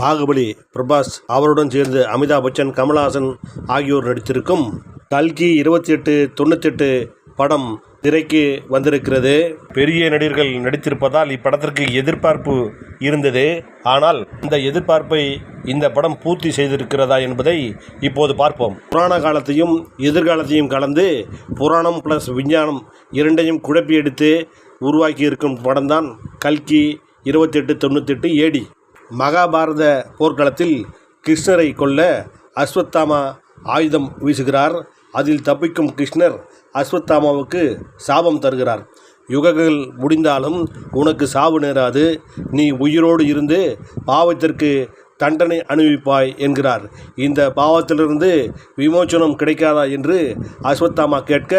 பாகுபலி பிரபாஸ் அவருடன் சேர்ந்து அமிதாப் பச்சன் கமல்ஹாசன் ஆகியோர் நடித்திருக்கும் கல்கி இருபத்தி எட்டு தொண்ணூத்தெட்டு படம் திரைக்கு வந்திருக்கிறது. பெரிய நடிகர்கள் நடித்திருப்பதால் இப்படத்திற்கு எதிர்பார்ப்பு இருந்தது. ஆனால் இந்த எதிர்பார்ப்பை இந்த படம் பூர்த்தி செய்திருக்கிறதா என்பதை இப்போது பார்ப்போம். புராண காலத்தையும் எதிர்காலத்தையும் கலந்து புராணம் ப்ளஸ் விஞ்ஞானம் இரண்டையும் குழப்பி எடுத்து உருவாக்கி இருக்கும் படம்தான் கல்கி இருபத்தெட்டு தொண்ணூத்தெட்டு ஏடி மகாபாரத போர்க்களத்தில் கிருஷ்ணரை கொல்ல அஸ்வத்தாமா ஆயுதம் வீசுகிறார். அதில் தப்பிக்கும் கிருஷ்ணர் அஸ்வத்தாமாவுக்கு சாபம் தருகிறார். யுகங்கள் முடிந்தாலும் உனக்கு சாவு நேராது. நீ உயிரோடு இருந்து பாவத்திற்கு தண்டனை அனுபவிப்பாய் என்கிறார். இந்த பாவத்திலிருந்து விமோச்சனம் கிடைக்காதா என்று அஸ்வத்தாமா கேட்க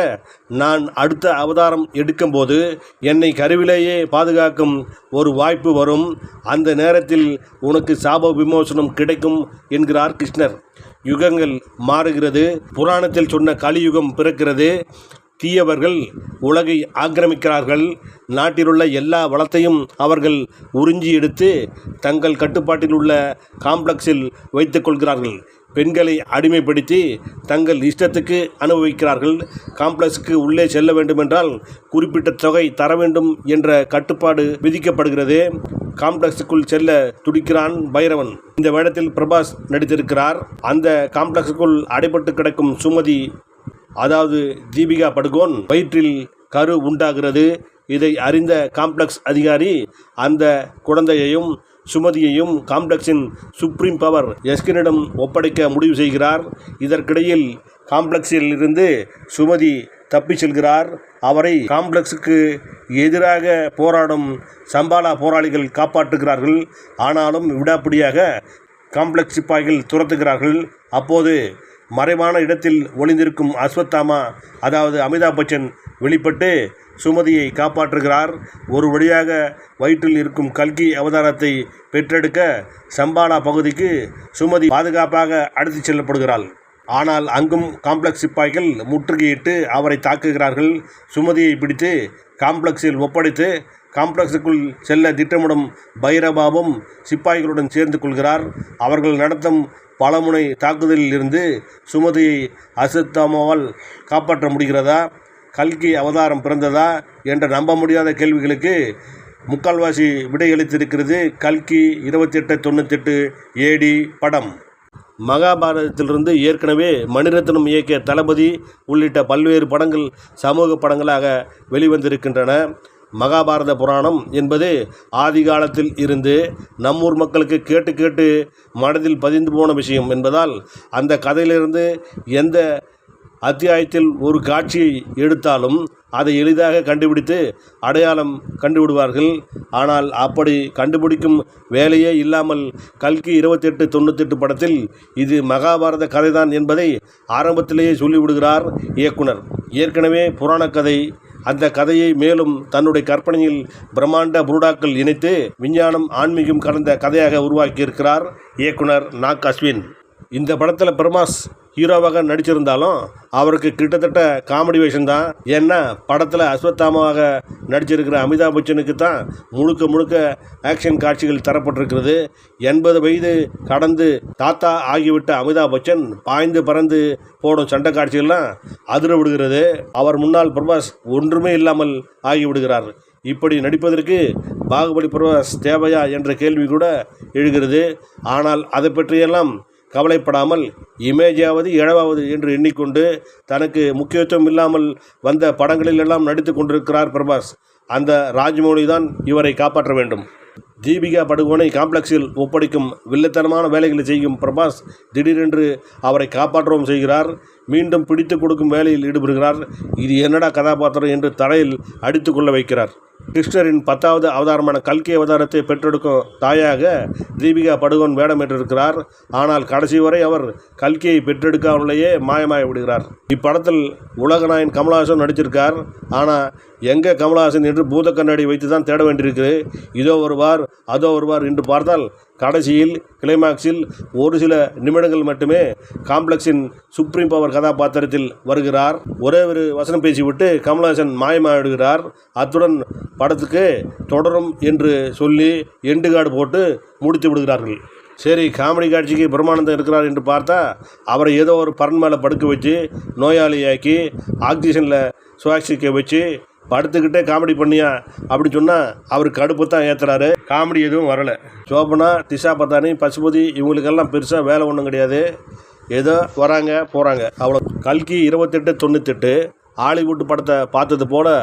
நான் அடுத்த அவதாரம் எடுக்கும்போது என்னை கருவிலேயே பாதுகாக்கும் ஒரு வாய்ப்பு வரும். அந்த நேரத்தில் உனக்கு சாப விமோசனம் கிடைக்கும் என்கிறார் கிருஷ்ணர். யுகங்கள் மாறுகிறது. புராணத்தில் சொன்ன கலியுகம் பிறக்கிறது. தீயவர்கள் உலகை ஆக்கிரமிக்கிறார்கள். நாட்டிலுள்ள எல்லா வளத்தையும் அவர்கள் உறிஞ்சி எடுத்து தங்கள் கட்டுப்பாட்டில் உள்ள காம்ப்ளெக்ஸில் வைத்துக்கொள்கிறார்கள் பெண்களை அடிமைப்படுத்தி தங்கள் இஷ்டத்துக்கு அனுபவிக்கிறார்கள். காம்ப்ளெக்ஸுக்கு உள்ளே செல்ல வேண்டுமென்றால் குறிப்பிட்ட தொகை தர வேண்டும் என்ற கட்டுப்பாடு விதிக்கப்படுகிறது. காம்ப்ளெக்ஸுக்குள் செல்ல துடிக்கிறான் பைரவன். இந்த வேடத்தில் பிரபாஸ் நடித்திருக்கிறார். அந்த காம்ப்ளெக்ஸுக்குள் அடைபட்டு கிடக்கும் சுமதி அதாவது தீபிகா படுகோன் வயிற்றில் கரு உண்டாகிறது. இதை அறிந்த காம்ப்ளெக்ஸ் அதிகாரி அந்த குழந்தையையும் சுமதியையும் காம்ப்ளெக்ஸின் சுப்ரீம் பவர் எஸ்கினிடம் ஒப்படைக்க முடிவு செய்கிறார். இதற்கிடையில் காம்ப்ளெக்ஸில் இருந்து சுமதி தப்பிச் செல்கிறார். அவரை காம்ப்ளெக்ஸுக்கு எதிராக போராடும் சம்பாலா போராளிகள் காப்பாற்றுகிறார்கள். ஆனாலும் விடாப்பிடியாக காம்ப்ளெக்ஸ் சிப்பாய்கள் துரத்துகிறார்கள். அப்போது மறைவான இடத்தில் ஒளிந்திருக்கும் அஸ்வத்தாமா அதாவது அமிதாப் பச்சன் வெளிப்பட்டு சுமதியை காப்பாற்றுகிறார். ஒரு வழியாக வயிற்றில் இருக்கும் கல்கி அவதாரத்தை பெற்றெடுக்க சம்பாலா பகுதிக்கு சுமதி பாதுகாப்பாக அழைத்துச் செல்லப்படுகிறாள். ஆனால் அங்கும் காம்ப்ளெக்ஸ் சிப்பாய்கள் முற்றுகையிட்டு அவரை தாக்குகிறார்கள். சுமதியை பிடித்து காம்ப்ளெக்ஸில் ஒப்படைத்து காம்ப்ளெக்ஸுக்குள் செல்ல திட்டமிடும் பைரபாபும் சிப்பாய்களுடன் சேர்ந்து கொள்கிறார். அவர்கள் நடத்தும் பலமுனை தாக்குதலில் இருந்து சுமதியை அசத்தமாவால் காப்பாற்ற முடிகிறதா? கல்கி அவதாரம் பிறந்ததா? என்ற நம்ப முடியாத கேள்விகளுக்கு முக்கால்வாசி விடையளித்திருக்கிறது கல்கி இருபத்தெட்டு தொண்ணூத்தெட்டு ஏடி படம். மகாபாரதத்திலிருந்து ஏற்கனவே மணிரத்னம் இயக்கிய தளபதி உள்ளிட்ட பல்வேறு படங்கள் சமூக படங்களாக வெளிவந்திருக்கின்றன. மகாபாரத புராணம் என்பது ஆதி காலத்தில் இருந்து நம்மூர் மக்களுக்கு கேட்டு கேட்டு மனதில் பதிந்து போன விஷயம் என்பதால் அந்த கதையிலிருந்து எந்த அத்தியாயத்தில் ஒரு காட்சியை எடுத்தாலும் அதை எளிதாக கண்டுபிடித்து அடையாளம் கண்டுவிடுவார்கள். ஆனால் அப்படி கண்டுபிடிக்கும் வேலையே இல்லாமல் கல்கி இருபத்தெட்டு தொண்ணூத்தெட்டு படத்தில் இது மகாபாரத கதைதான் என்பதை ஆரம்பத்திலேயே சொல்லிவிடுகிறார் இயக்குனர். ஏற்கனவே புராணக் கதை அந்த கதையை மேலும் தன்னுடைய கற்பனையில் பிரம்மாண்ட புருடாக்கள் இணைத்து விஞ்ஞானம் ஆன்மீகம் கலந்த கதையாக உருவாக்கியிருக்கிறார் இயக்குனர் நாக் அஸ்வின். இந்த படத்தில் பிரமாஸ் ஹீரோவாக நடிச்சிருந்தாலும் அவருக்கு கிட்டத்தட்ட காமெடி வேஷம் தான். ஏன்னா படத்தில் அஸ்வத்தாமாவாக நடிச்சிருக்கிற அமிதாப் பச்சனுக்கு தான் முழுக்க முழுக்க ஆக்ஷன் காட்சிகள் தரப்பட்டிருக்கிறது. எண்பது வயது கடந்து தாத்தா ஆகிவிட்ட அமிதாப் பச்சன் பாய்ந்து பறந்து போடும் சண்டை காட்சிகள்லாம் அதிர விடுகிறது. அவர் முன்னால் பிரபாஸ் ஒன்றுமே இல்லாமல் ஆகிவிடுகிறார். இப்படி நடிப்பதற்கு பாகுபலி பிரபாஸ் தேவையா என்ற கேள்வி கூட எழுகிறது. ஆனால் அதை பற்றியெல்லாம் கவலைப்படாமல் இமேஜாவது இழவாவது என்று எண்ணிக்கொண்டு தனக்கு முக்கியத்துவம் இல்லாமல் வந்த படங்களிலெல்லாம் நடித்து கொண்டிருக்கிறார் பிரபாஸ். அந்த ராஜ்மௌலி தான் இவரை காப்பாற்ற வேண்டும். தீபிகா படுகோனை காம்ப்ளெக்ஸில் ஒப்படைக்கும் வில்லத்தனமான வேலைகளை செய்யும் பிரபாஸ் திடீரென்று அவரை காப்பாற்றவும் செய்கிறார். மீண்டும் பிடித்து கொடுக்கும் வேலையில் ஈடுபடுகிறார். இது என்னடா கதாபாத்திரம் என்று தலையில் அடித்து கொள்ள வைக்கிறார். கிருஷ்ணரின் பத்தாவது அவதாரமான கல்கி அவதாரத்தை பெற்றெடுக்கும் தாயாக தீபிகா படுகோன் வேடமேற்றிருக்கிறார் ஆனால் கடைசி வரை அவர் கல்கியை பெற்றெடுக்காமலேயே மாயமாகி விடுகிறார். இப்படத்தில் உலகநாயன் கமலஹாசன் நடிச்சிருக்கார் ஆனால் எங்கே கமலஹாசன் என்று பூத கண்ணாடி வைத்து தான் தேட வேண்டியிருக்குது இதோ ஒருவார் அதோ ஒருவார் என்று பார்த்தால் கடைசியில் கிளைமாக்ஸில் ஒரு சில நிமிடங்கள் மட்டுமே காம்ப்ளெக்ஸின் சுப்ரீம் பவர் கதாபாத்திரத்தில் வருகிறார். ஒரே ஒரு வசனம் பேசிவிட்டு கமல்ஹாசன் மாயமாயிடுகிறார். அத்துடன் படத்துக்கு தொடரும் என்று சொல்லி எண்டு கார்டு போட்டு முடித்து விடுகிறார்கள். சரி காமெடி காட்சிக்கு பிரம்மானந்தம் இருக்கிறார் என்று பார்த்தா அவரை ஏதோ ஒரு பரன் மேலே படுக்க வச்சு நோயாளியாக்கி ஆக்சிஜனில் சுவாசிக்க வச்சு படுத்துக்கிட்டே காமெடி பண்ணியா? அப்படி சொன்னால் அவர் கடுப்பு தான் ஏற்றுறாரு காமெடி எதுவும் வரலை. சோபனா திஷா பத்தானி பசுபதி இவங்களுக்கெல்லாம் பெருசாக வேலை ஒன்றும் கிடையாது. ஏதோ வராங்க போகிறாங்க அவ்வளோ கல்கி இருபத்தெட்டு தொண்ணூத்தெட்டு ஹாலிவுட் படத்தை பார்த்தது போல்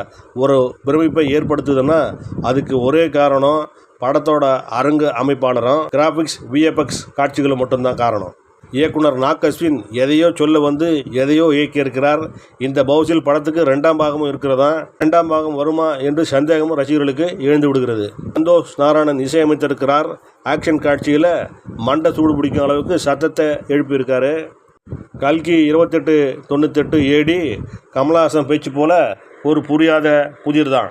ஒரு பிரமிப்பை ஏற்படுத்துதுன்னா அதுக்கு ஒரே காரணம் படத்தோட அரங்கு அமைப்பாளரும் கிராஃபிக்ஸ் விஎஃப்எக்ஸ் காட்சிகளும் மட்டும்தான் காரணம். இயக்குனர் நாக் அஸ்வின் எதையோ சொல்ல வந்து எதையோ இயக்கியிருக்கிறார். இந்த பவுசில் படத்துக்கு ரெண்டாம் பாகமும் இருக்கிறதா? ரெண்டாம் பாகம் வருமா என்று சந்தேகமும் ரசிகர்களுக்கு எழுந்து விடுகிறது. சந்தோஷ் நாராயணன் இசையமைத்திருக்கிறார். ஆக்ஷன் காட்சியில் மண்டை சூடு பிடிக்கும் அளவுக்கு சத்தத்தை எழுப்பியிருக்காரு. கல்கி இருபத்தெட்டு தொண்ணூத்தெட்டு ஏடி கமலஹாசன் பேச்சு போல ஒரு புரியாத புதிர் தான்